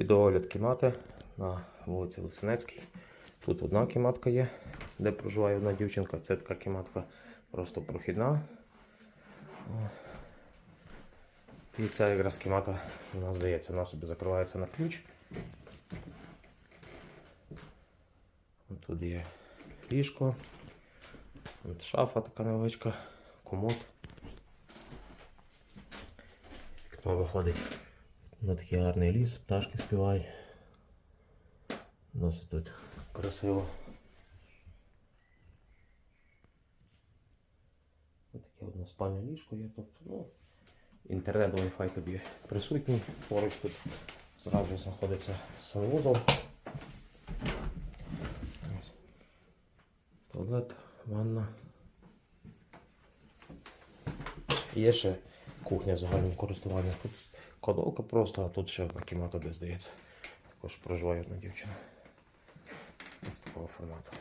Відеогляд кімнати на вулиці Лисинецькій. Тут одна кімнатка є, де проживає одна дівчинка. Це така кімнатка просто прохідна. І ця якраз кімната, вона здається, вона собі закривається на ключ. Тут є ліжко, шафа така невеличка, комод. Вікно виходить на такий гарний ліс, пташки співають. Досить тут красиво. Ось таке односпальне ліжко є. Тобто, ну, інтернет Wi-Fi тобі присутній. Поруч тут зразу знаходиться санвузол. Туалет, ванна. Є ще кухня загального користування. Тут кладовка просто, а тут ще одна кімната, де здається. Також проживає одна дівчина. Ось такого формату.